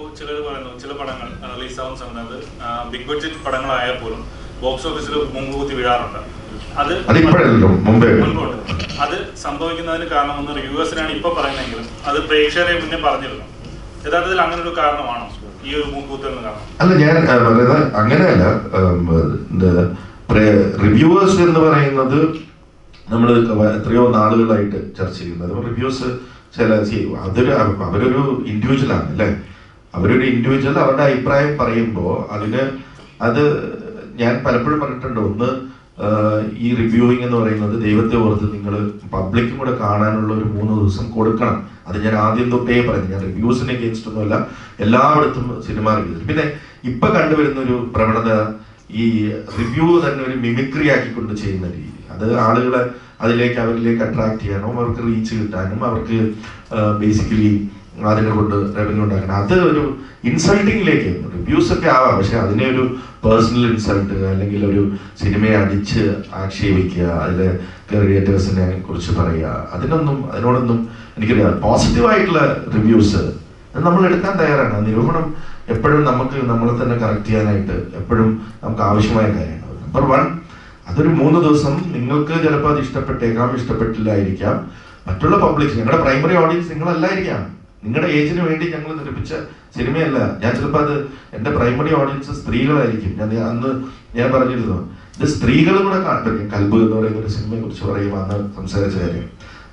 ഇപ്പോൾ ചിലർ പറയുന്നു ചില പടങ്ങൾ റിലീസാവുന്ന സമയത്ത് ബിഗ് ബഡ്ജറ്റ് പടങ്ങളായാൽ പോലും ബോക്സ് ഓഫീസിൽ മുൻകൂത്തി വീഴാറുണ്ട് അത് മുമ്പേ. മുൻപോട്ട് അത് സംഭവിക്കുന്നതിന് കാരണം ഒന്ന് റിവ്യൂവേഴ്സിനാണ് ഇപ്പൊ പറയുന്നതെങ്കിലും അത് പ്രേക്ഷകരെ മുന്നേ പറഞ്ഞിരുന്നു. യഥാർത്ഥത്തിൽ അങ്ങനെ ഒരു കാരണമാണോ ഈ ഒരു മുൻകൂത്തലിന് കാരണം? അല്ല ഞാൻ പറയുന്നത് അങ്ങനെയല്ല റിവ്യൂവേഴ്സ് എന്ന് പറയുന്നത് നമ്മൾ എത്രയോ നാളുകളായിട്ട് ചർച്ച ചെയ്യുന്നത് റിവ്യൂസ് ചില അതൊരു അവരൊരു ഇൻഡിവിജ്വൽ ആണ് അല്ലേ? അവരൊരു ഇൻഡിവിജ്വൽ അവരുടെ അഭിപ്രായം പറയുമ്പോൾ അതിന് അത് ഞാൻ പലപ്പോഴും പറഞ്ഞിട്ടുണ്ട്. ഒന്ന് ഈ റിവ്യൂയിങ് എന്ന് പറയുന്നത് ദൈവത്തെ ഓർത്ത് നിങ്ങൾ പബ്ലിക്കും കൂടെ കാണാനുള്ള ഒരു മൂന്ന് ദിവസം കൊടുക്കണം. അത് ഞാൻ ആദ്യം തൊട്ടേ പറഞ്ഞു ഞാൻ റിവ്യൂസിന് അഗേൻസ്റ്റ് ഒന്നുമല്ല എല്ലായിടത്തും സിനിമ റിവ്യൂസ് പിന്നെ ഇപ്പൊ കണ്ടുവരുന്ന ഒരു പ്രവണത ഈ റിവ്യൂ തന്നെ ഒരു മിമിക്രി ആക്കിക്കൊണ്ട് ചെയ്യുന്ന രീതി. അത് ആളുകളെ അതിലേക്ക് അവരിലേക്ക് അട്രാക്ട് ചെയ്യാനും അവർക്ക് റീച്ച് കിട്ടാനും അവർക്ക് ബേസിക്കലി അതിനെ കൊണ്ട് റവന്യൂ ഉണ്ടാക്കണം. അത് ഒരു ഇൻസൾട്ടിങ്ങിലേക്ക് റിവ്യൂസ് ഒക്കെ ആവാം. പക്ഷെ അതിനെ ഒരു പേഴ്സണൽ ഇൻസൾട്ട് അല്ലെങ്കിൽ ഒരു സിനിമയെ അടിച്ച് ആക്ഷേപിക്കുക അതിലെ ക്രിയേറ്റേഴ്സിനെ കുറിച്ച് പറയുക അതിനൊന്നും അതിനോടൊന്നും എനിക്കറിയാം. പോസിറ്റീവായിട്ടുള്ള റിവ്യൂസ് നമ്മൾ എടുക്കാൻ തയ്യാറാണ്. നിരൂപണം എപ്പോഴും നമുക്ക് നമ്മളെ തന്നെ കറക്റ്റ് ചെയ്യാനായിട്ട് എപ്പോഴും നമുക്ക് ആവശ്യമായ കാര്യമാണ് നമ്പർ വൺ അതൊരു മൂന്ന് ദിവസം നിങ്ങൾക്ക് ചിലപ്പോൾ അത് ഇഷ്ടപ്പെട്ടേക്കാം ഇഷ്ടപ്പെട്ടില്ലായിരിക്കാം. മറ്റുള്ള പബ്ലിക് ഞങ്ങളുടെ പ്രൈമറി ഓഡിയൻസ് നിങ്ങളല്ലായിരിക്കാം. നിങ്ങളുടെ ഏജിന് വേണ്ടി ഞങ്ങൾ നിർമ്മിച്ച സിനിമയല്ല. ഞാൻ ചിലപ്പോൾ അത് എന്റെ പ്രൈമറി ഓഡിയൻസ് സ്ത്രീകളായിരിക്കും. ഞാൻ അന്ന് ഞാൻ പറഞ്ഞിരുന്നു ഇത് സ്ത്രീകളും കൂടെ കാണട്ടെ കൽബ് എന്ന് പറയുന്ന ഒരു സിനിമയെ കുറിച്ച് പറയുമ്പോൾ അന്ന് സംസാരിച്ച കാര്യം.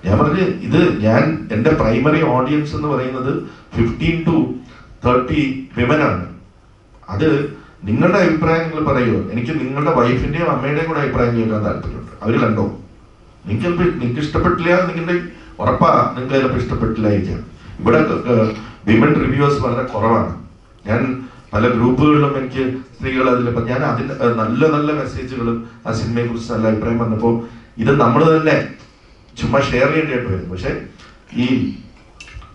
ഞാൻ പറഞ്ഞു ഇത് ഞാൻ എന്റെ പ്രൈമറി ഓഡിയൻസ് എന്ന് പറയുന്നത് ഫിഫ്റ്റീൻ ടു തേർട്ടി വിമൻ ആണ്. അത് നിങ്ങളുടെ അഭിപ്രായം നിങ്ങൾ പറയുമോ എനിക്ക് നിങ്ങളുടെ വൈഫിന്റെയും അമ്മയുടെയും കൂടെ അഭിപ്രായം കേൾക്കാൻ താല്പര്യമുണ്ട്. അവർ കണ്ടോ? നിങ്ങൾക്ക് നിങ്ങൾക്ക് ഇഷ്ടപ്പെട്ടില്ല നിങ്ങളുടെ ഉറപ്പാ നിങ്ങൾക്ക് ചിലപ്പോൾ ഇഷ്ടപ്പെട്ടില്ലായിരിക്കാം. ഇവിടെ വിമൻ റിവ്യൂവേഴ്സ് വളരെ കുറവാണ്. ഞാൻ പല ഗ്രൂപ്പുകളിലും എനിക്ക് സ്ത്രീകൾ അതിലിപ്പോൾ ഞാൻ അതിന് നല്ല നല്ല മെസ്സേജുകളും ആ സിനിമയെ കുറിച്ച് നല്ല അഭിപ്രായം വന്നപ്പോൾ ഇത് നമ്മൾ തന്നെ ചുമ്മാ ഷെയർ ചെയ്യേണ്ടതായിട്ട് വരും പക്ഷെ ഈ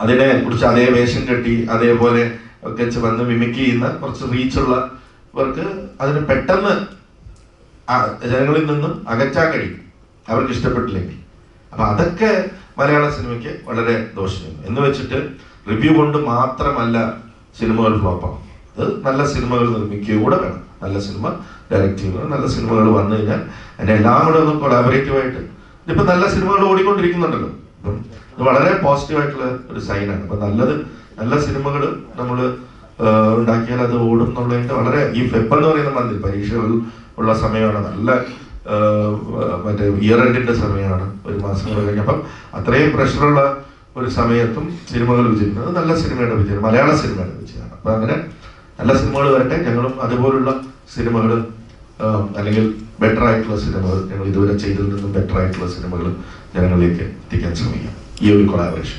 അതിനെ കുറിച്ച് അതേ വേഷം കെട്ടി അതേപോലെ ഒക്കെ വന്ന് മിമിക് ചെയ്യുന്ന കുറച്ച് റീച്ചുള്ളവർക്ക് അതിന് പെട്ടെന്ന് ജനങ്ങളിൽ നിന്നും അകറ്റാൻ കഴിയും. അവർക്ക് ഇഷ്ടപ്പെട്ടില്ലെങ്കിൽ. അപ്പൊ അതൊക്കെ മലയാള സിനിമയ്ക്ക് വളരെ ദോഷമാണ് എന്ന് വെച്ചിട്ട് റിവ്യൂ കൊണ്ട് മാത്രമല്ല സിനിമകൾ ഫ്ലോപ്പാണ് അത് നല്ല സിനിമകൾ നിർമ്മിക്കുക കൂടെ വേണം. നല്ല സിനിമ ഡയറക്റ്റ് ചെയ്യുക നല്ല സിനിമകൾ വന്നു കഴിഞ്ഞാൽ അതിന്റെ എല്ലാം കൂടെ ഒന്ന് കൊളാബറേറ്റീവായിട്ട് ഇപ്പം നല്ല സിനിമകൾ ഓടിക്കൊണ്ടിരിക്കുന്നുണ്ടല്ലോ. ഇത് വളരെ പോസിറ്റീവായിട്ടുള്ള ഒരു സൈനാണ് അപ്പം നല്ലത് നല്ല സിനിമകൾ നമ്മൾ ഉണ്ടാക്കിയാൽ അത് ഓടും എന്നുള്ളതിന്റെ വളരെ ഈ ഫെബ് എന്ന് പറയുന്ന മന്തിൽ പരീക്ഷകൾ ഉള്ള സമയമാണ് നല്ല മറ്റേ ഇയർ എൻഡിന്റെ സമയമാണ് ഒരു മാസം കഴിഞ്ഞപ്പം അത്രയും പ്രഷറുള്ള ഒരു സമയത്തും സിനിമകൾ വിജയിക്കുന്നത് നല്ല സിനിമയുടെ വിജയം മലയാള സിനിമയുടെ വിജയമാണ്. അപ്പൊ അങ്ങനെ നല്ല സിനിമകൾ വരട്ടെ ഞങ്ങളും അതുപോലുള്ള സിനിമകൾ അല്ലെങ്കിൽ ബെറ്റർ ആയിട്ടുള്ള സിനിമകൾ ഞങ്ങൾ ഇതുവരെ ചെയ്തതിൽ നിന്നും ബെറ്റർ ആയിട്ടുള്ള സിനിമകൾ ജനങ്ങളിലേക്ക് എത്തിക്കാൻ ശ്രമിക്കാം. ഈ ഒരു കൊളാബറേഷൻ